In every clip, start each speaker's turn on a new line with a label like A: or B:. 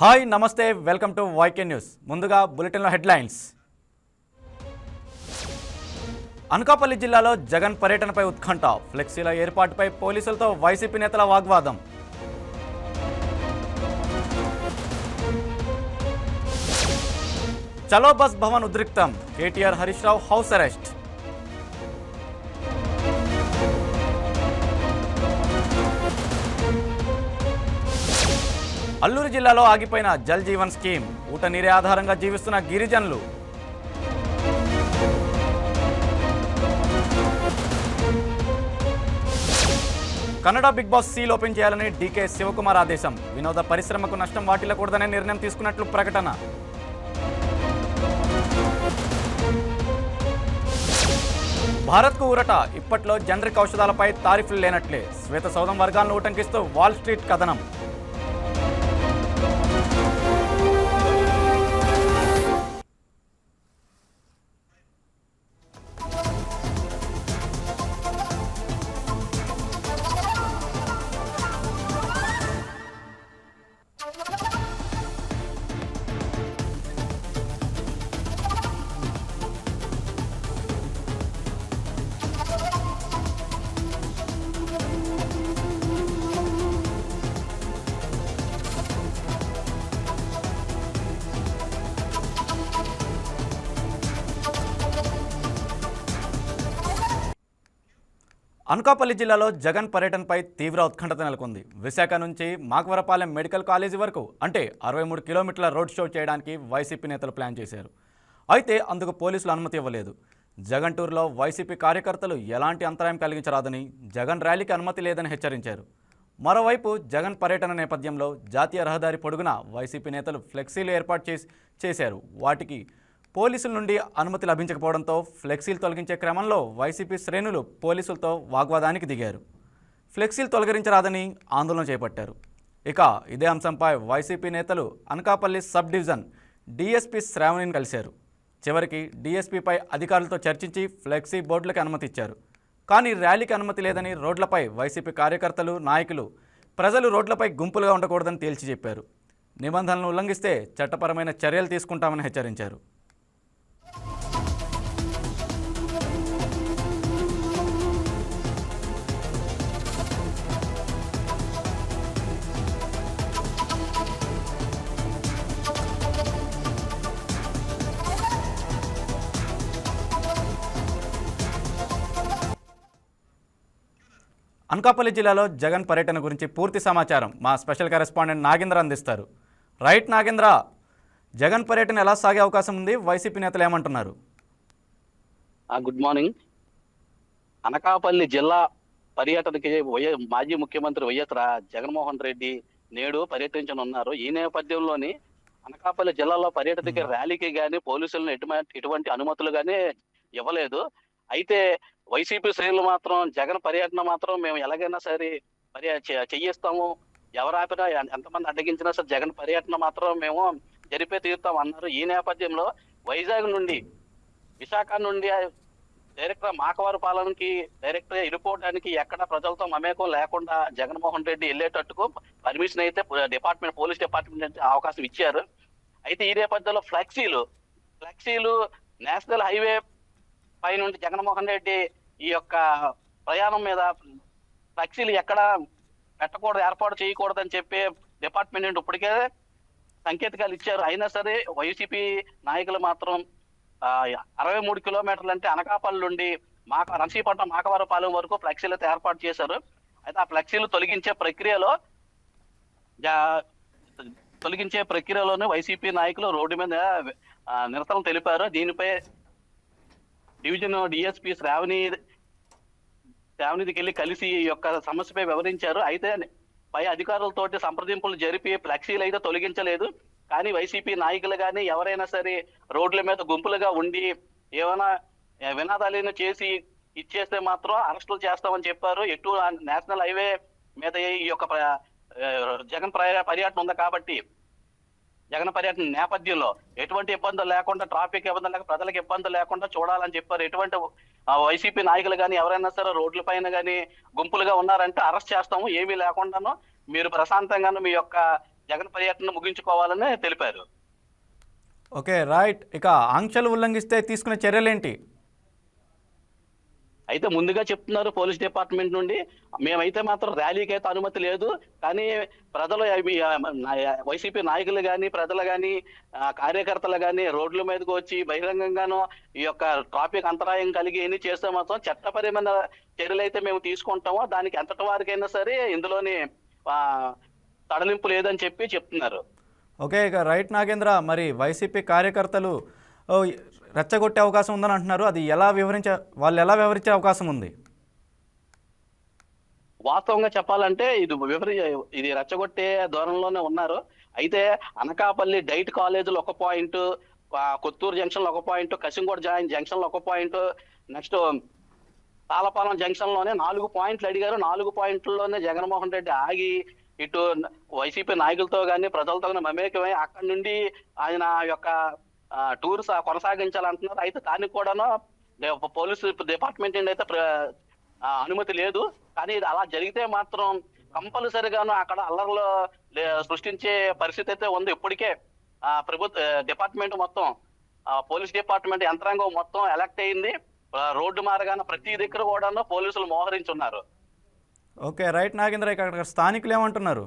A: Hi నమస్తే welcome to YK news. ముందుగా బులెటిన్లో హెడ్లైన్స్. అనకాపల్లి జిల్లాలో జగన్ పర్యటనపై ఉత్కంఠ ఫ్లెక్సీల ఏర్పాటుపై పోలీసులతో వైసీపీ నేతల వాగ్వాదం. చలో bus Bhavan ఉద్రిక్తం KTR Harish Rao house arrest. Alluri జిల్లాలో ఆగిపోయిన జల్ జీవన్ స్కీమ్ ఊట నీరే ఆధారంగా జీవిస్తున్న గిరిజనులు. Kannada big boss seal open చేయాలని డీకే శివకుమార్ ఆదేశం. వినోద పరిశ్రమకు నష్టం వాటిల్లకూడదనే నిర్ణయం తీసుకున్నట్లు ప్రకటన. భారత్కు ఊరట ఇప్పట్లో జనరిక్ ఔషధాలపై తారీఫ్లు లేనట్లే. శ్వేత సౌదం వర్గాలను ఉటంకిస్తూ వాల్ స్ట్రీట్ కథనం. అనకాపల్లి జిల్లాలో జగన్ పర్యటనపై తీవ్ర ఉత్కంఠత నెలకొంది. విశాఖ నుంచి మాకవరపాలెం మెడికల్ కాలేజీ వరకు అంటే అరవై మూడు కిలోమీటర్ల రోడ్ షో చేయడానికి వైసీపీ నేతలు ప్లాన్ చేశారు. అయితే అందుకు పోలీసులు అనుమతి ఇవ్వలేదు. జగన్ టూర్లో వైసీపీ కార్యకర్తలు ఎలాంటి అంతరాయం కలిగించరాదని జగన్ ర్యాలీకి అనుమతి లేదని హెచ్చరించారు. మరోవైపు జగన్ పర్యటన నేపథ్యంలో జాతీయ రహదారి పొడుగున వైసీపీ నేతలు ఫ్లెక్సీలు ఏర్పాటు చేసి చేశారు. వాటికి పోలీసుల నుండి అనుమతి లభించకపోవడంతో ఫ్లెక్సీలు తొలగించే క్రమంలో వైసీపీ శ్రేణులు పోలీసులతో వాగ్వాదానికి దిగారు. ఫ్లెక్సీలు తొలగించరాదని ఆందోళన చేపట్టారు. ఇక ఇదే అంశంపై వైసీపీ నేతలు అనకాపల్లి సబ్ డివిజన్ డిఎస్పీ శ్రావణిని కలిశారు. చివరికి డీఎస్పీపై అధికారులతో చర్చించి ఫ్లెక్సీ బోర్డులకు అనుమతి ఇచ్చారు. కానీ ర్యాలీకి అనుమతి లేదని రోడ్లపై వైసీపీ కార్యకర్తలు నాయకులు ప్రజలు రోడ్లపై గుంపులుగా ఉండకూడదని తేల్చి చెప్పారు. నిబంధనలను ఉల్లంఘిస్తే చట్టపరమైన చర్యలు తీసుకుంటామని హెచ్చరించారు. అనకాపల్లి జిల్లాలో జగన్ పర్యటన గురించి పూర్తి సమాచారం మా స్పెషల్ కరెస్పాండెంట్ నాగేంద్ర అందిస్తారు. రైట్ నాగేంద్ర జగన్ పర్యటన ఎలా సాగే అవకాశం ఉంది? వైసీపీ నేతలు ఏమంటున్నారు?
B: Good morning. అనకాపల్లి జిల్లా పర్యటనకి మాజీ ముఖ్యమంత్రి వైఎస్ జగన్మోహన్ రెడ్డి నేడు పర్యటించనున్నారు. ఈ నేపథ్యంలోని అనకాపల్లి జిల్లాలో పర్యటనకి ర్యాలీకి గాని పోలీసులను ఎటువంటి ఎటువంటి అనుమతులు గాని ఇవ్వలేదు. అయితే వైసీపీ శ్రేణులు మాత్రం జగన్ పర్యటన మాత్రం మేము ఎలాగైనా సరే పర్య చెయ్యిస్తాము. ఎవరు ఆపినా ఎంతమంది అడ్డగించినా సరే జగన్ పర్యటన మాత్రం మేము జరిపే తీరుతాం అన్నారు. ఈ నేపథ్యంలో వైజాగ్ నుండి విశాఖ నుండి డైరెక్టర్ మాకవారు పాలనకి డైరెక్టర్ వెళ్ళిపోవడానికి ఎక్కడ ప్రజలతో మమేకం లేకుండా జగన్మోహన్ రెడ్డి వెళ్ళేటట్టుకు పర్మిషన్ అయితే డిపార్ట్మెంట్ పోలీస్ డిపార్ట్మెంట్ అయితే అవకాశం ఇచ్చారు. అయితే ఈ నేపథ్యంలో ఫ్లెక్సీలు ఫ్లెక్సీలు నేషనల్ హైవే పై నుండి జగన్మోహన్ రెడ్డి ఈ యొక్క ప్రయాణం మీద ఫ్లెక్సీలు ఎక్కడ పెట్టకూడదు ఏర్పాటు చేయకూడదని చెప్పి డిపార్ట్మెంట్ నుండి ఇప్పటికే సంకేతకాలు ఇచ్చారు. అయినా సరే వైసీపీ నాయకులు మాత్రం అరవై మూడు కిలోమీటర్లు అంటే అనకాపల్లి నుండి మాక నర్సీపట్నం మాకవరపాలెం వరకు ఫ్లెక్సీలు అయితే ఏర్పాటు చేశారు. అయితే ఆ ఫ్లెక్సీలు తొలగించే ప్రక్రియలో తొలగించే ప్రక్రియలోనే వైసీపీ నాయకులు రోడ్డు మీద నిరసన తెలిపారు. దీనిపై డివిజన్ డిఎస్పీ శ్రావణి శ్రావణిదికి వెళ్ళి కలిసి ఈ యొక్క సమస్యపై వివరించారు. అయితే పై అధికారులతోటి సంప్రదింపులు జరిపి ఫ్లెక్సీలు అయితే తొలగించలేదు. కానీ వైసీపీ నాయకులు కానీ ఎవరైనా సరే రోడ్ల మీద గుంపులుగా ఉండి ఏమైనా వినాదాలైనా వినాదాలను చేసి ఇచ్చేస్తే మాత్రం అరెస్టులు చేస్తామని చెప్పారు. ఎటు నేషనల్ హైవే మీద ఈ యొక్క జగన్ పర్యటన ఉంది కాబట్టి జగన్ పర్యటన నేపథ్యంలో ఎటువంటి ఇబ్బందులు లేకుండా ట్రాఫిక్ ఇబ్బందులు లేక ప్రజలకు ఇబ్బందులు లేకుండా చూడాలని చెప్పారు. ఎటువంటి ఆ, వైసీపీ నాయకులు కానీ ఎవరైనా సరే రోడ్ల పైన కానీ గుంపులుగా ఉన్నారంటే అరెస్ట్ చేస్తాము ఏమీ లేకుండాను మీరు ప్రశాంతంగాను మీ యొక్క జగన్ పర్యటన ముగించుకోవాలని తెలిపారు.
A: Okay right. ఇక ఆంక్షలు ఉల్లంఘిస్తే తీసుకునే చర్యలేంటి?
B: అయితే ముందుగా చెప్తున్నారు పోలీస్ డిపార్ట్మెంట్ నుండి మేమైతే మాత్రం ర్యాలీకి అయితే అనుమతి లేదు కానీ ప్రజలు అవి, వైసీపీ నాయకులు కానీ ప్రజలు కానీ కార్యకర్తలు కానీ రోడ్ల మీదకి వచ్చి బహిరంగంగానూ ఈ యొక్క ట్రాఫిక్ అంతరాయం కలిగి ఎన్ని చేస్తే మాత్రం చట్టపరమైన చర్యలు అయితే మేము తీసుకుంటామో దానికి ఎంతటి వారికైనా సరే ఇందులోని తడలింపు లేదని చెప్పి చెప్తున్నారు.
A: ఓకే ఇక రైట్ నాగేంద్ర మరి వైసీపీ కార్యకర్తలు రెచ్చగొట్టే అవకాశం ఉందని అంటున్నారు. అది ఎలా వివరించే వాళ్ళు ఎలా వివరించే అవకాశం ఉంది?
B: వాస్తవంగా చెప్పాలంటే ఇది వివరి ఇది రెచ్చగొట్టే దూరంలోనే ఉన్నారు. అయితే అనకాపల్లి డైట్ కాలేజీలో ఒక పాయింట్ కొత్తూరు జంక్షన్లో ఒక పాయింట్ కసింగోడ్ జాయిన్ జంక్షన్లో ఒక పాయింట్ నెక్స్ట్ తాళపాలెం జంక్షన్లోనే నాలుగు పాయింట్లు అడిగారు. నాలుగు పాయింట్లలోనే జగన్మోహన్ రెడ్డి ఆగి ఇటు వైసీపీ నాయకులతో కానీ ప్రజలతో కానీ మమేకమై అక్కడి నుండి ఆయన యొక్క టూర్ కొనసాగించాలంటున్నారు. అయితే దానికి కూడాను పోలీసు డిపార్ట్మెంట్ నుండి అయితే అనుమతి లేదు. కానీ అలా జరిగితే మాత్రం కంపల్సరిగాను అక్కడ అల్లర్లు సృష్టించే పరిస్థితి అయితే ఉంది. ఇప్పటికే ఆ ప్రభుత్వ డిపార్ట్మెంట్ మొత్తం పోలీస్ డిపార్ట్మెంట్ యంత్రాంగం మొత్తం ఎలక్ట్ అయింది. రోడ్డు మార్గాన ప్రతి దగ్గర కూడాను పోలీసులు మోహరించున్నారు.
A: ఓకే రైట్ నాగేంద్ర స్థానికులు ఏమంటున్నారు?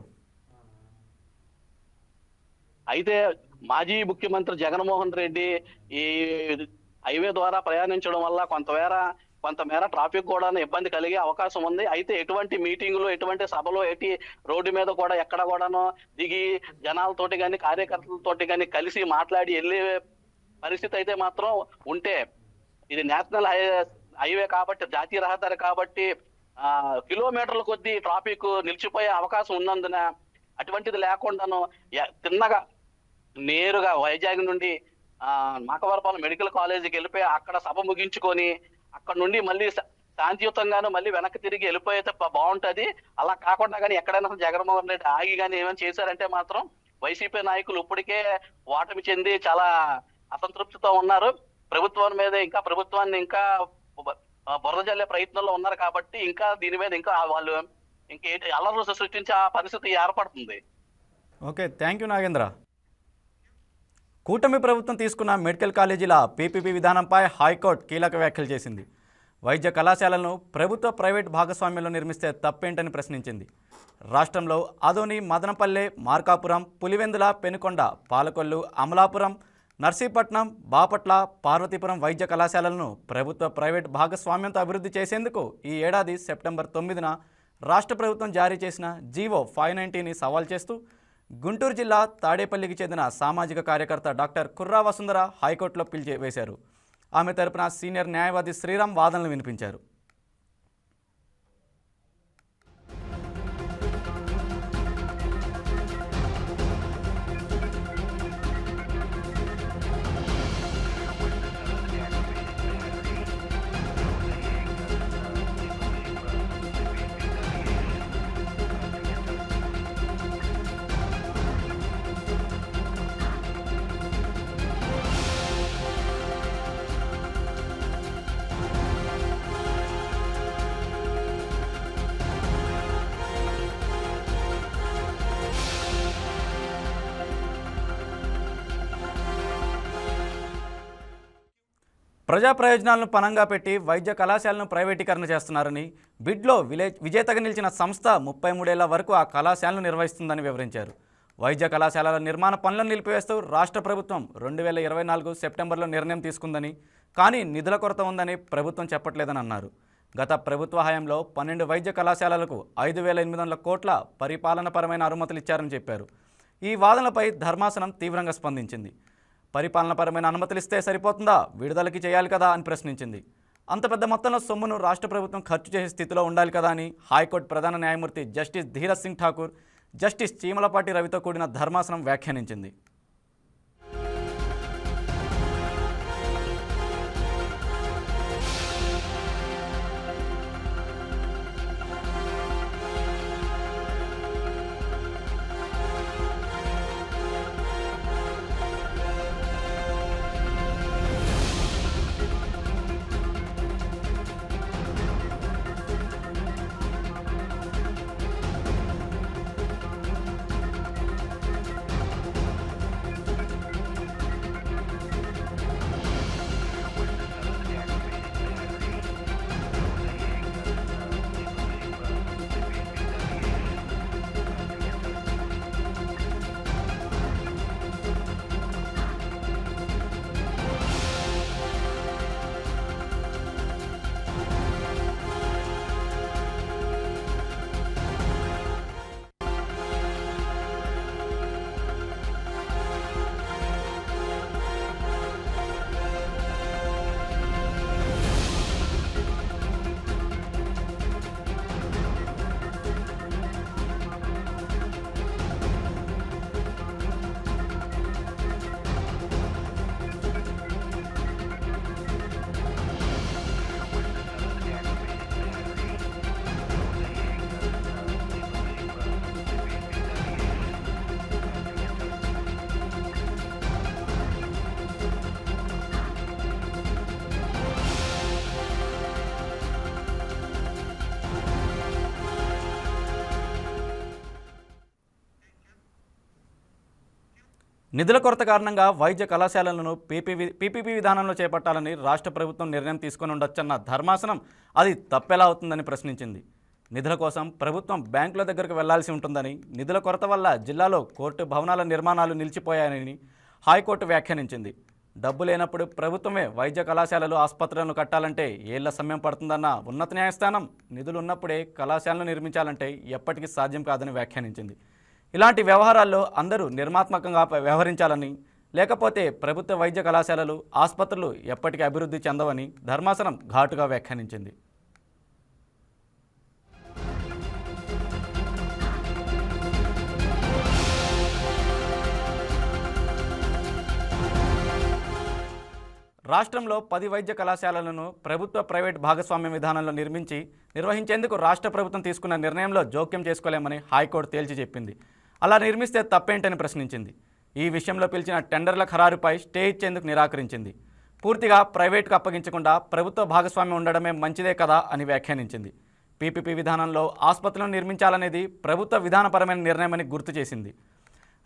B: అయితే మాజీ ముఖ్యమంత్రి జగన్మోహన్ రెడ్డి ఈ హైవే ద్వారా ప్రయాణించడం వల్ల కొంతమేర కొంతమేర ట్రాఫిక్ కూడా ఇబ్బంది కలిగే అవకాశం ఉంది. అయితే ఎటువంటి మీటింగులు ఎటువంటి సభలు ఎట్టి రోడ్డు మీద కూడా ఎక్కడ కూడాను దిగి జనాలతోటి కానీ కార్యకర్తలతోటి కానీ కలిసి మాట్లాడి వెళ్ళే పరిస్థితి అయితే మాత్రం ఉంటే ఇది నేషనల్ హైవే హైవే కాబట్టి జాతీయ రహదారి కాబట్టి ఆ కిలోమీటర్ల కొద్దీ ట్రాఫిక్ నిలిచిపోయే అవకాశం ఉన్నందున అటువంటిది లేకుండాను తిన్నగా నేరుగా వైజాగ్ నుండి మాకవరపాలెం మెడికల్ కాలేజీకి వెళ్ళిపోయి అక్కడ సభ ముగించుకొని అక్కడ నుండి మళ్ళీ శాంతియుతంగాను మళ్ళీ వెనక్కి తిరిగి వెళ్ళిపోయితే బాగుంటది. అలా కాకుండా కానీ ఎక్కడైనా జగన్మోహన్ రెడ్డి ఆగి కానీ ఏమైనా చేశారంటే మాత్రం వైసీపీ నాయకులు ఇప్పటికే ఓటమి చెంది చాలా అసంతృప్తితో ఉన్నారు. ప్రభుత్వం మీద ఇంకా ప్రభుత్వాన్ని ఇంకా బురద జల్లే ప్రయత్నంలో ఉన్నారు కాబట్టి ఇంకా దీని మీద ఇంకా వాళ్ళు ఇంకేంటి అల్లర్లు సృష్టించే ఆ పరిస్థితి ఏర్పడుతుంది.
A: Okay thank you Nagendra. కూటమి ప్రభుత్వం తీసుకున్న మెడికల్ కాలేజీల పీపీపీ విధానంపై హైకోర్టు కీలక వ్యాఖ్యలు చేసింది. వైద్య కళాశాలను ప్రభుత్వ ప్రైవేట్ భాగస్వామ్యంలో నిర్మిస్తే తప్పేంటని ప్రశ్నించింది. రాష్ట్రంలో అదోని మదనపల్లె మార్కాపురం పులివెందుల పెనుకొండ పాలకొల్లు అమలాపురం నర్సీపట్నం బాపట్ల పార్వతీపురం వైద్య కళాశాలలను ప్రభుత్వ ప్రైవేట్ భాగస్వామ్యంతో అభివృద్ధి చేసేందుకు ఈ ఏడాది సెప్టెంబర్ తొమ్మిదిన రాష్ట్ర ప్రభుత్వం జారీ చేసిన జీవో ఫైవ్ నైంటీని సవాల్ చేస్తూ గుంటూరు జిల్లా తాడేపల్లికి చెందిన సామాజిక కార్యకర్త డాక్టర్ కుర్రా వసుంధర హైకోర్టులో పిలిచి వేశారు. ఆమె తరపున సీనియర్ న్యాయవాది శ్రీరామ్ వాదనలు వినిపించారు. ప్రజా ప్రయోజనాలను పనంగా పెట్టి వైద్య కళాశాలను ప్రైవేటీకరణ చేస్తున్నారని బిడ్లో విలే విజేతగా నిలిచిన సంస్థ ముప్పై మూడేళ్ళ వరకు ఆ కళాశాలను నిర్వహిస్తుందని వివరించారు. వైద్య కళాశాలల నిర్మాణ పనులను నిలిపివేస్తూ రాష్ట్ర ప్రభుత్వం రెండు వేల ఇరవై నాలుగు సెప్టెంబర్లో నిర్ణయం తీసుకుందని కానీ నిధుల కొరత ఉందని ప్రభుత్వం చెప్పట్లేదని అన్నారు. గత ప్రభుత్వ హయాంలో పన్నెండు వైద్య కళాశాలలకు ఐదు వేల ఎనిమిది వందల కోట్ల పరిపాలనపరమైన అనుమతులు ఇచ్చారని చెప్పారు. ఈ వాదనలపై ధర్మాసనం తీవ్రంగా స్పందించింది. పరిపాలనపరమైన అనుమతులు ఇస్తే సరిపోతుందా? విడుదలకి చేయాలి కదా అని ప్రశ్నించింది. అంత పెద్ద మొత్తంలో సొమ్మును రాష్ట్ర ప్రభుత్వం ఖర్చు చేసే స్థితిలో ఉండాలి కదా అని హైకోర్టు ప్రధాన న్యాయమూర్తి జస్టిస్ ధీరజ్ సింగ్ ఠాకూర్ జస్టిస్ చీమలపాటి రవితో కూడిన ధర్మాసనం వ్యాఖ్యానించింది. నిధుల కొరత కారణంగా వైద్య కళాశాలలను పీపీవి పీపీపీ విధానంలో చేపట్టాలని రాష్ట్ర ప్రభుత్వం నిర్ణయం తీసుకుని ఉండొచ్చన్న ధర్మాసనం అది తప్పెలా అవుతుందని ప్రశ్నించింది. నిధుల కోసం ప్రభుత్వం బ్యాంకుల దగ్గరకు వెళ్ళాల్సి ఉంటుందని నిధుల కొరత వల్ల జిల్లాలో కోర్టు భవనాల నిర్మాణాలు నిలిచిపోయాయని హైకోర్టు వ్యాఖ్యానించింది. డబ్బు లేనప్పుడు ప్రభుత్వమే వైద్య కళాశాలలు ఆసుపత్రులను కట్టాలంటే ఏళ్ళ సమయం పడుతుందన్న ఉన్నత న్యాయస్థానం నిధులు ఉన్నప్పుడే కళాశాలను నిర్మించాలంటే ఎప్పటికీ సాధ్యం కాదని వ్యాఖ్యానించింది. ఇలాంటి వ్యవహారాల్లో అందరూ నిర్మాత్మకంగా వ్యవహరించాలని లేకపోతే ప్రభుత్వ వైద్య కళాశాలలు ఆసుపత్రులు ఎప్పటికీ అభివృద్ధి చెందవని ధర్మాసనం ఘాటుగా వ్యాఖ్యానించింది. రాష్ట్రంలో పది వైద్య కళాశాలలను ప్రభుత్వ ప్రైవేట్ భాగస్వామ్య విధానంలో నిర్మించి నిర్వహించేందుకు రాష్ట్ర ప్రభుత్వం తీసుకున్న నిర్ణయంలో జోక్యం చేసుకోలేమని హైకోర్టు తేల్చి చెప్పింది. అలా నిర్మిస్తే తప్పేంటని ప్రశ్నించింది. ఈ విషయంలో పిలిచిన టెండర్ల ఖరారుపై స్టే ఇచ్చేందుకు నిరాకరించింది. పూర్తిగా ప్రైవేట్కు అప్పగించకుండా ప్రభుత్వ భాగస్వామ్యం ఉండడమే మంచిదే కదా అని వ్యాఖ్యానించింది. పీపీపీ విధానంలో ఆసుపత్రులను నిర్మించాలనేది ప్రభుత్వ విధానపరమైన నిర్ణయమని గుర్తు చేసింది.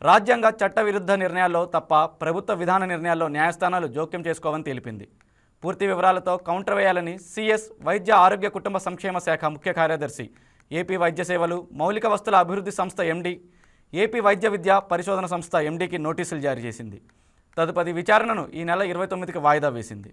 A: రాజ్యాంగ చట్టవిరుద్ధ నిర్ణయాల్లో తప్ప ప్రభుత్వ విధాన నిర్ణయాల్లో న్యాయస్థానాలు జోక్యం చేసుకోవని తెలిపింది. పూర్తి వివరాలతో కౌంటర్ వేయాలని సిఎస్ వైద్య ఆరోగ్య కుటుంబ సంక్షేమ శాఖ ముఖ్య కార్యదర్శి ఏపీ వైద్య సేవలు మౌలిక వస్తుల అభివృద్ధి సంస్థ ఎండి ఏపీ వైద్య విద్య పరిశోధన సంస్థ ఎండీకి నోటీసులు జారీ చేసింది. తదుపరి విచారణను ఈ నెల ఇరవై తొమ్మిదికి వాయిదా వేసింది.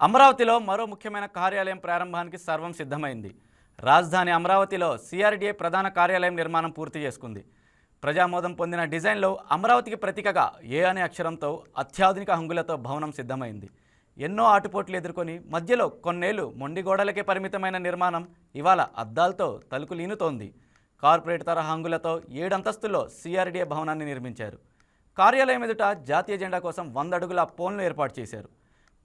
A: అమరావతిలో మరో ముఖ్యమైన కార్యాలయం ప్రారంభానికి సర్వం సిద్ధమైంది. రాజధాని అమరావతిలో సిఆర్డీఏ ప్రధాన కార్యాలయం నిర్మాణం పూర్తి చేసుకుంది. ప్రజామోదం పొందిన డిజైన్లో అమరావతికి ప్రతీకగా ఏ అనే అక్షరంతో అత్యాధునిక హంగులతో భవనం సిద్ధమైంది. ఎన్నో ఆటుపోట్లు ఎదుర్కొని మధ్యలో కొన్నేళ్ళు మొండి గోడలకే పరిమితమైన నిర్మాణం ఇవాళ అద్దాలతో తలుకులీనుతోంది. కార్పొరేట్ తరహా హంగులతో ఏడంతస్తుల్లో సిఆర్డీఏ భవనాన్ని నిర్మించారు. కార్యాలయం ఎదుట జాతీయ జెండా కోసం వంద అడుగుల పోల్ను ఏర్పాటు చేశారు.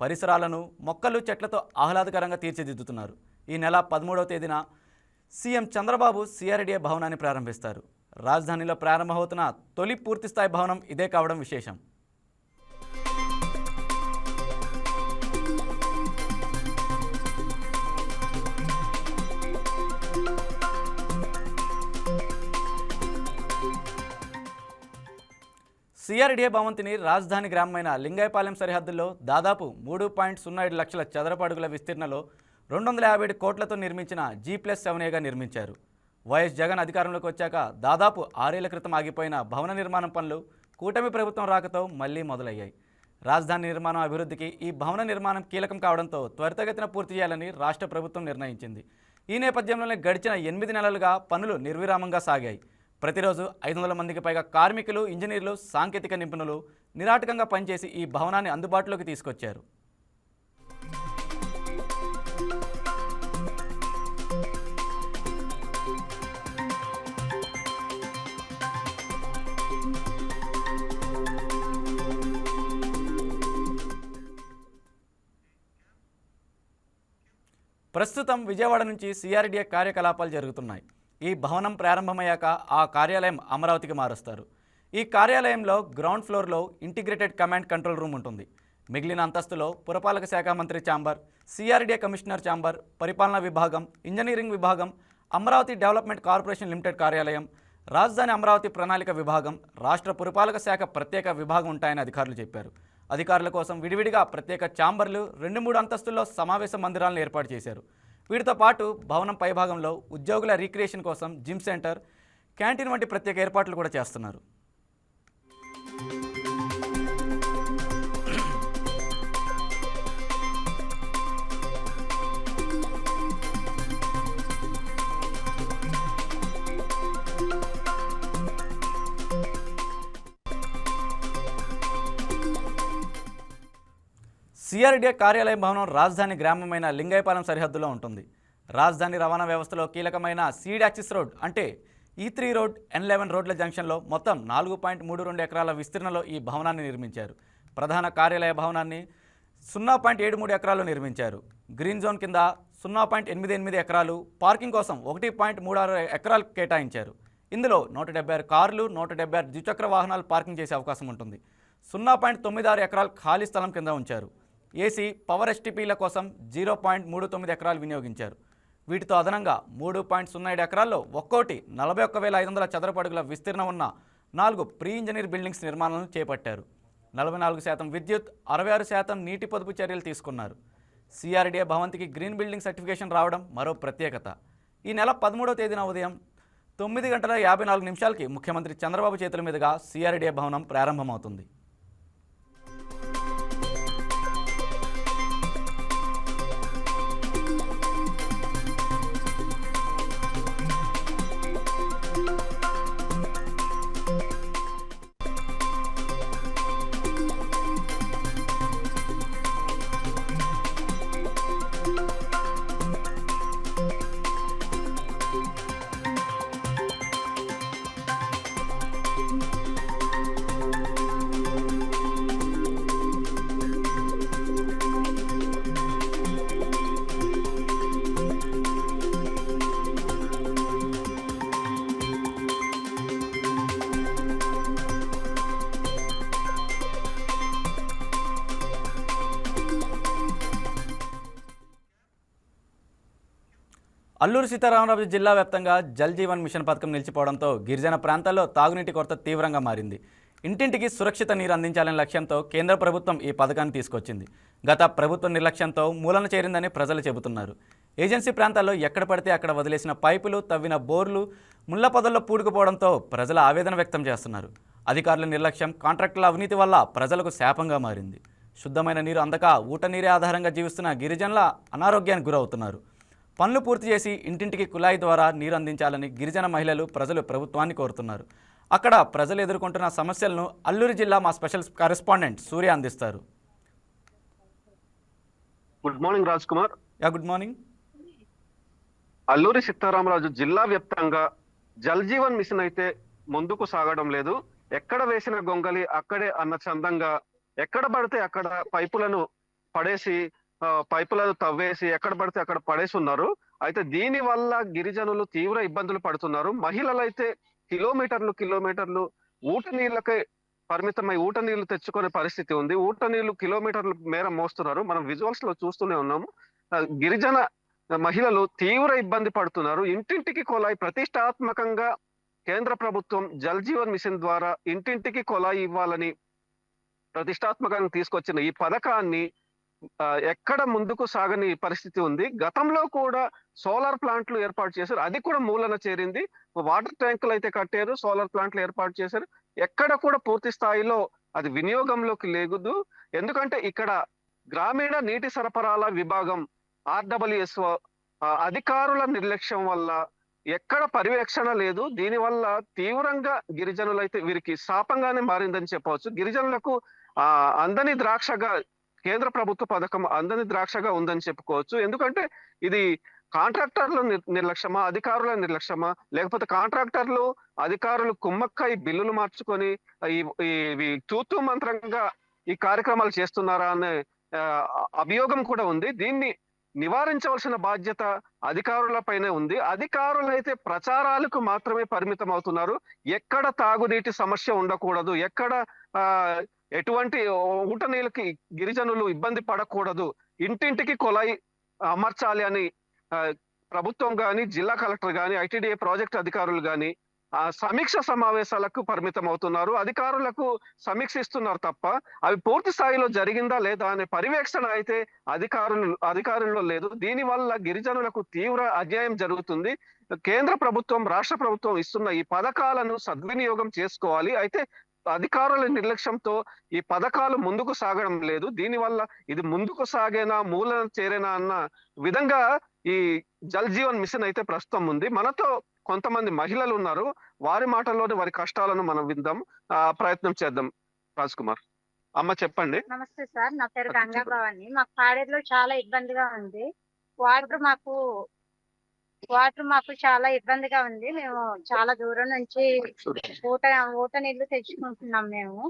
A: పరిసరాలను మొక్కలు చెట్లతో ఆహ్లాదకరంగా తీర్చిదిద్దుతున్నారు. ఈ నెల పదమూడవ తేదీన సీఎం చంద్రబాబు సిఆర్డీఏ భవనాన్ని ప్రారంభిస్తారు. రాజధానిలో ప్రారంభమవుతున్న తొలి పూర్తిస్థాయి భవనం ఇదే కావడం విశేషం. సిఆర్డీఏ భవంతిని రాజధాని గ్రామమైన లింగాయపాలెం సరిహద్దుల్లో దాదాపు మూడు పాయింట్ సున్నా ఏడు లక్షల చదరపడుగుల విస్తీర్ణలో రెండు వందల యాభై ఏడు కోట్లతో నిర్మించిన జీ ప్లస్ సెవెన్ నిర్మించారు. వైఎస్ జగన్ అధికారంలోకి వచ్చాక దాదాపు ఆరేళ్ళ క్రితం ఆగిపోయిన భవన నిర్మాణం పనులు కూటమి ప్రభుత్వం రాకతో మళ్ళీ మొదలయ్యాయి. రాజధాని నిర్మాణం అభివృద్ధికి ఈ భవన నిర్మాణం కీలకం కావడంతో త్వరితగతిన పూర్తి చేయాలని రాష్ట్ర ప్రభుత్వం నిర్ణయించింది. ఈ నేపథ్యంలోనే గడిచిన ఎనిమిది నెలలుగా పనులు నిర్విరామంగా సాగాయి. ప్రతిరోజు ఐదు వందల మందికి పైగా కార్మికులు ఇంజనీర్లు సాంకేతిక నిపుణులు నిరాటకంగా పనిచేసి ఈ భవనాన్ని అందుబాటులోకి తీసుకొచ్చారు. ప్రస్తుతం విజయవాడ నుంచి సిఆర్డీఏ కార్యకలాపాలు జరుగుతున్నాయి. ఈ భవనం ప్రారంభమయ్యాక ఆ కార్యాలయం అమరావతికి మారుస్తారు. ఈ కార్యాలయంలో గ్రౌండ్ ఫ్లోర్లో ఇంటిగ్రేటెడ్ కమాండ్ కంట్రోల్ రూమ్ ఉంటుంది. మిగిలిన అంతస్తులో పురపాలక శాఖ మంత్రి ఛాంబర్ సిఆర్డీఏ కమిషనర్ ఛాంబర్ పరిపాలనా విభాగం ఇంజనీరింగ్ విభాగం అమరావతి డెవలప్మెంట్ కార్పొరేషన్ లిమిటెడ్ కార్యాలయం రాజధాని అమరావతి ప్రణాళిక విభాగం రాష్ట్ర పురపాలక శాఖ ప్రత్యేక విభాగం ఉంటాయని అధికారులు చెప్పారు. అధికారుల కోసం విడివిడిగా ప్రత్యేక ఛాంబర్లు రెండు మూడు అంతస్తుల్లో సమావేశ మందిరాలను ఏర్పాటు చేశారు. వీటితో పాటు భవనం పైభాగంలో ఉద్యోగుల రీక్రియేషన్ కోసం జిమ్ సెంటర్ క్యాంటీన్ వంటి ప్రత్యేక ఏర్పాట్లు కూడా చేస్తున్నారు. సిఆర్డీఏ కార్యాలయ భవనం రాజధాని గ్రామమైన లింగైపాలెం సరిహద్దులో ఉంటుంది. రాజధాని రవాణా వ్యవస్థలో కీలకమైన సీడ్ యాక్సిస్ రోడ్ అంటే ఈ త్రీ రోడ్ ఎన్ లెవెన్ రోడ్ల జంక్షన్లో మొత్తం నాలుగు పాయింట్ మూడు రెండు ఎకరాల విస్తీర్ణలో ఈ భవనాన్ని నిర్మించారు. ప్రధాన కార్యాలయ భవనాన్ని సున్నా పాయింట్ ఏడు మూడు ఎకరాలు నిర్మించారు. గ్రీన్ జోన్ కింద సున్నా పాయింట్ ఎనిమిది ఎనిమిది ఎకరాలు పార్కింగ్ కోసం ఒకటి పాయింట్ మూడు ఆరు ఎకరాలు కేటాయించారు. ఇందులో నూట డెబ్బై ఆరు కార్లు నూట డెబ్బై ఆరు ద్విచక్ర వాహనాలు పార్కింగ్ చేసే అవకాశం ఉంటుంది. సున్నా పాయింట్ తొమ్మిది ఆరు ఎకరాలు ఖాళీ స్థలం కింద ఉంచారు. ఏసీ పవర్ ఎస్టీపీల కోసం జీరో పాయింట్ మూడు తొమ్మిది ఎకరాలు వినియోగించారు. వీటితో అదనంగా మూడు పాయింట్ సున్నా ఏడు ఎకరాల్లో ఒక్కోటి నలభై ఒక్క వేల ఐదు వందల చదరపడుగుల విస్తీర్ణం ఉన్న నాలుగు ప్రీ ఇంజనీర్ బిల్డింగ్స్ నిర్మాణాలను చేపట్టారు. నలభై నాలుగు శాతం విద్యుత్ అరవై ఆరు శాతం నీటి పొదుపు చర్యలు తీసుకున్నారు. సిఆర్డీఏ భవంతికి గ్రీన్ బిల్డింగ్ సర్టిఫికేషన్ రావడం మరో ప్రత్యేకత. ఈ నెల పదమూడవ తేదీన ఉదయం తొమ్మిది గంటల యాభై నాలుగు నిమిషాలకి ముఖ్యమంత్రి చంద్రబాబు చేతుల మీదుగా సిఆర్డీఏ భవనం ప్రారంభమవుతుంది. అల్లూరు సీతారామరాజు జిల్లా వ్యాప్తంగా జల్ జీవన్ మిషన్ పథకం నిలిచిపోవడంతో గిరిజన ప్రాంతాల్లో తాగునీటి కొరత తీవ్రంగా మారింది. ఇంటింటికి సురక్షిత నీరు అందించాలనే లక్ష్యంతో కేంద్ర ప్రభుత్వం ఈ పథకాన్ని తీసుకొచ్చింది. గత ప్రభుత్వ నిర్లక్ష్యంతో మూలన చేరిందని ప్రజలు చెబుతున్నారు. ఏజెన్సీ ప్రాంతాల్లో ఎక్కడ పడితే అక్కడ వదిలేసిన పైపులు తవ్విన బోర్లు ముళ్ళ పొదల్లో పూడుకుపోవడంతో ప్రజలు ఆవేదన వ్యక్తం చేస్తున్నారు. అధికారుల నిర్లక్ష్యం కాంట్రాక్టుల అవినీతి వల్ల ప్రజలకు శాపంగా మారింది. శుద్ధమైన నీరు అందక ఊట నీరే ఆధారంగా జీవిస్తున్న గిరిజనుల అనారోగ్యానికి గురవుతున్నారు. పనులు పూర్తి చేసి ఇంటింటికి కుళాయి ద్వారా నీరు అందించాలని గిరిజన మహిళలు ప్రజలు ప్రభుత్వాన్ని కోరుతున్నారు. అక్కడ ప్రజలు ఎదుర్కొంటున్న సమస్యలను అల్లూరు జిల్లా మా స్పెషల్ కరెస్పాండెంట్ సూర్య అందిస్తారు.
C: Good morning Raj Kumar
A: yeah good morning.
C: Alluri Sitaramaraju జిల్లా వ్యాప్తంగా జల్ జీవన్ మిషన్ అయితే ముందుకు సాగడం లేదు. ఎక్కడ వేసిన గొంగలి అక్కడే అన్న చందంగా ఎక్కడ పడితే అక్కడ పైపులను పడేసి ఆ, పైపులను తవ్వేసి ఎక్కడ పడితే అక్కడ పడేసి ఉన్నారు అయితే దీని వల్ల గిరిజనులు తీవ్ర ఇబ్బందులు పడుతున్నారు. మహిళలు అయితే కిలోమీటర్లు కిలోమీటర్లు ఊట నీళ్ళకే పరిమితమై ఊట నీళ్ళు తెచ్చుకునే పరిస్థితి ఉంది. ఊట నీళ్ళు కిలోమీటర్ల మేర మోస్తున్నారు. మనం విజువల్స్లో చూస్తూనే ఉన్నాము. గిరిజన మహిళలు తీవ్ర ఇబ్బంది పడుతున్నారు. ఇంటింటికి కొలాయి ప్రతిష్టాత్మకంగా కేంద్ర ప్రభుత్వం జల్ జీవన్ మిషన్ ద్వారా ఇంటింటికి కొలాయి ఇవ్వాలని ప్రతిష్టాత్మకంగా తీసుకొచ్చిన ఈ పథకాన్ని ఎక్కడ ముందుకు సాగని పరిస్థితి ఉంది. గతంలో కూడా సోలార్ ప్లాంట్లు ఏర్పాటు చేశారు. అది కూడా మూలన చేరింది. వాటర్ ట్యాంకులు అయితే కట్టారు సోలార్ ప్లాంట్లు ఏర్పాటు చేశారు. ఎక్కడ కూడా పూర్తి స్థాయిలో అది వినియోగంలోకి లేగుదు ఎందుకంటే ఇక్కడ గ్రామీణ నీటి సరఫరాల విభాగం ఆర్డబ్ల్యూఎస్ అధికారుల నిర్లక్ష్యం వల్ల ఎక్కడ పర్యవేక్షణ లేదు. దీని వల్ల తీవ్రంగా గిరిజనులైతే వీరికి శాపంగానే మారిందని చెప్పవచ్చు. గిరిజనులకు ఆ అందని ద్రాక్షగా కేంద్ర ప్రభుత్వ పథకం అందని ద్రాక్షగా ఉందని చెప్పుకోవచ్చు. ఎందుకంటే ఇది కాంట్రాక్టర్ల నిర్- నిర్లక్ష్యమా అధికారుల నిర్లక్ష్యమా? లేకపోతే కాంట్రాక్టర్లు అధికారులు కుమ్మక్కై బిల్లులు మార్చుకొని ఈ- ఇవి తూతూ మంత్రంగా ఈ కార్యక్రమాలు చేస్తున్నారా అనే అభియోగం కూడా ఉంది. దీన్ని నివారించవలసిన బాధ్యత అధికారులపైనే ఉంది. అధికారులు అయితే ప్రచారాలకు మాత్రమే పరిమితం అవుతున్నారు ఎక్కడ తాగునీటి సమస్య ఉండకూడదు. ఎక్కడ ఆ ఎటువంటి ఊట నీళ్ళకి గిరిజనులు ఇబ్బంది పడకూడదు. ఇంటింటికి కొలాయి అమర్చాలి అని ప్రభుత్వం కానీ జిల్లా కలెక్టర్ గాని ఐటీడీఏ ప్రాజెక్ట్ అధికారులు కానీ ఆ సమీక్ష సమావేశాలకు పరిమితం అవుతున్నారు. అధికారులకు సమీక్షిస్తున్నారు తప్ప అవి పూర్తి స్థాయిలో జరిగిందా లేదా అనే పర్యవేక్షణ అయితే అధికారులు అధికారుల్లో లేదు. దీని వల్ల గిరిజనులకు తీవ్ర అన్యాయం జరుగుతుంది. కేంద్ర ప్రభుత్వం రాష్ట్ర ప్రభుత్వం ఇస్తున్న ఈ పథకాలను సద్వినియోగం చేసుకోవాలి. అయితే అధికారుల నిర్లక్ష్యంతో ఈ పథకాలు ముందుకు సాగడం లేదు. దీని వల్ల ఇది ముందుకు సాగేనా మూలన చేరేనా అన్న విధంగా ఈ జల్ జీవన్ మిషన్ అయితే ప్రస్తుతం ఉంది. మనతో కొంతమంది మహిళలు ఉన్నారు. వారి మాటల్లోనే వారి కష్టాలను మనం విందాం. ఆ ప్రయత్నం చేద్దాం. రాజ్ కుమార్. అమ్మ చెప్పండి.
D: నమస్తే సార్. నా పేరు గంగా భవాని మాకు పాడేరులో చాలా ఇబ్బందిగా ఉంది. వాటర్ మాకు వాటర్ మాకు చాలా ఇబ్బందిగా ఉంది. మేము చాలా దూరం నుంచి ఊట ఊట నీళ్ళు తెచ్చుకుంటున్నాం మేము.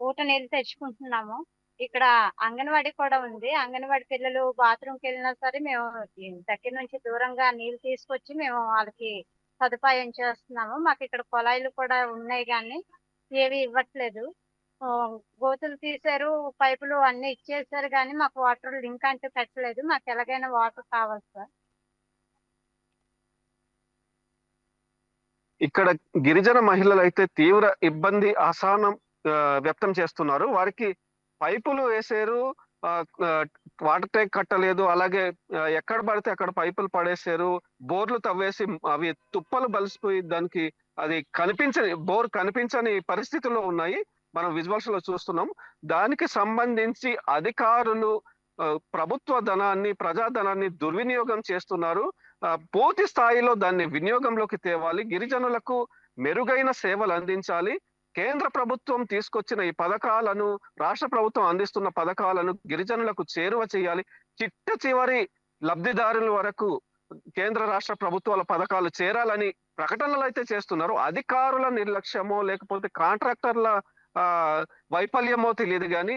D: ఊట నీళ్ళు తెచ్చుకుంటున్నాము. ఇక్కడ అంగన్వాడీ కూడా ఉంది. అంగన్వాడీ పిల్లలు బాత్రూమ్కి వెళ్ళినా సరే మేము దగ్గర నుంచి దూరంగా నీళ్ళు తీసుకొచ్చి మేము వాళ్ళకి సదుపాయం చేస్తున్నాము. మాకు ఇక్కడ కుళాయిలు కూడా ఉన్నాయి కానీ ఏవి ఇవ్వట్లేదు. గోతులు తీశారు పైపులు అన్ని ఇచ్చేసారు కానీ మాకు వాటర్ లింక్ అంటే పెట్టలేదు. మాకు ఎలాగైనా వాటర్ కావాలి సార్.
C: ఇక్కడ గిరిజన మహిళలు అయితే తీవ్ర ఇబ్బంది అసహనం వ్యక్తం చేస్తున్నారు. వారికి పైపులు వేసారు వాటర్ ట్యాంక్ కట్టలేదు. అలాగే ఎక్కడ పడితే అక్కడ పైపులు పడేసారు బోర్లు తవ్వేసి అవి తుప్పలు బలిసిపోయి దానికి అది కనిపించని బోర్ కనిపించని పరిస్థితుల్లో ఉన్నాయి. మనం విజువల్స్లో చూస్తున్నాం. దానికి సంబంధించి అధికారులు ప్రభుత్వ ధనాన్ని ప్రజాధనాన్ని దుర్వినియోగం చేస్తున్నారు. పూర్తి స్థాయిలో దాన్ని వినియోగంలోకి తేవాలి గిరిజనులకు మెరుగైన సేవలు అందించాలి. కేంద్ర ప్రభుత్వం తీసుకొచ్చిన ఈ పథకాలను రాష్ట్ర ప్రభుత్వం అందిస్తున్న పథకాలను గిరిజనులకు చేరువ చేయాలి. చిట్ట చివరి లబ్ధిదారుల వరకు కేంద్ర రాష్ట్ర ప్రభుత్వాల పథకాలు చేరాలని ప్రకటనలు అయితే చేస్తున్నారు. అధికారుల నిర్లక్ష్యమో లేకపోతే కాంట్రాక్టర్ల ఆ వైఫల్యమో తెలియదు కానీ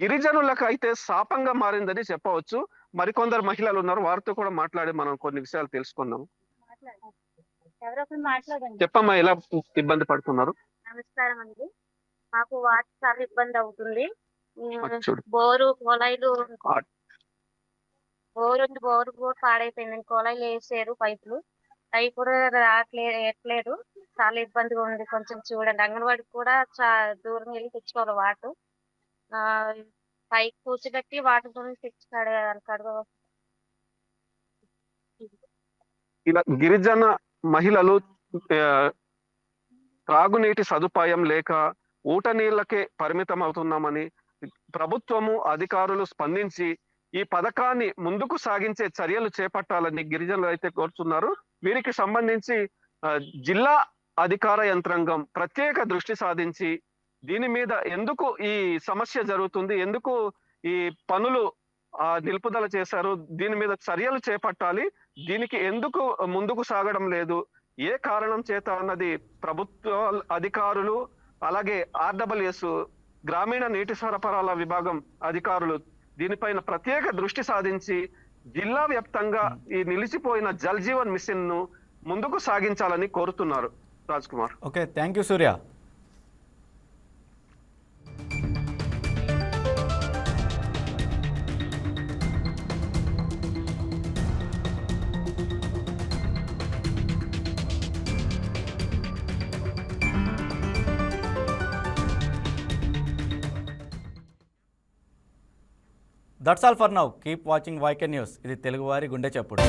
C: గిరిజనులకు అయితే శాపంగా మారిందని చెప్పవచ్చు. మరికొందరు మహిళలు ఉన్నారు. వారితో కూడా మాట్లాడి మనం కొన్ని విషయాలు తెలుసుకుందాం. చెప్పమ్మా ఎలా ఇబ్బంది పడుతున్నారు?
D: నమస్కారం అండి. మాకు వాటర్ చాలా ఇబ్బంది అవుతుంది. బోరు కుళాయిలు
C: ఆ.
D: బోరు ఉంది. బోరు కూడా పాడైపోయింది. కుళాయిలు వేసారు పైపులు. అవి కూడా రావట్లేదు వేయట్లేదు. చాలా ఇబ్బందిగా ఉంది. కొంచెం చూడండి. అంగన్వాడికి కూడా చాలా దూరం వెళ్ళి తెచ్చుకోవాలి వాటర్. ఆ, పైకి కూర్చోబెట్టి వాటితో గురించి కడగ.
C: ఇలా గిరిజన మహిళలు త్రాగునీటి సదుపాయం లేక ఊట నీళ్ళకే పరిమితం అవుతున్నామని ప్రభుత్వము అధికారులు స్పందించి ఈ పథకాన్ని ముందుకు సాగించే చర్యలు చేపట్టాలని గిరిజనులు అయితే కోరుతున్నారు. వీరికి సంబంధించి జిల్లా అధికార యంత్రాంగం ప్రత్యేక దృష్టి సాధించి దీని మీద ఎందుకు ఈ సమస్య జరుగుతుంది? ఎందుకు ఈ పనులు ఆ నిలుపుదల చేశారు? దీని మీద చర్యలు చేపట్టాలి. దీనికి ఎందుకు ముందుకు సాగడం లేదు? ఏ కారణం చేత అన్నది ప్రభుత్వ అధికారులు అలాగే ఆర్డబ్ల్యూఎస్ గ్రామీణ నీటి సరఫరాల విభాగం అధికారులు దీనిపైన ప్రత్యేక దృష్టి సాధించి జిల్లా వ్యాప్తంగా ఈ నిలిచిపోయిన జల్ జీవన్ మిషన్ను ముందుకు సాగించాలని కోరుతున్నారు Raj Kumar.
A: Okay thank you Surya. That's all for now. Keep watching YK news. ఇది తెలుగువారి గుండె చెప్పుడు.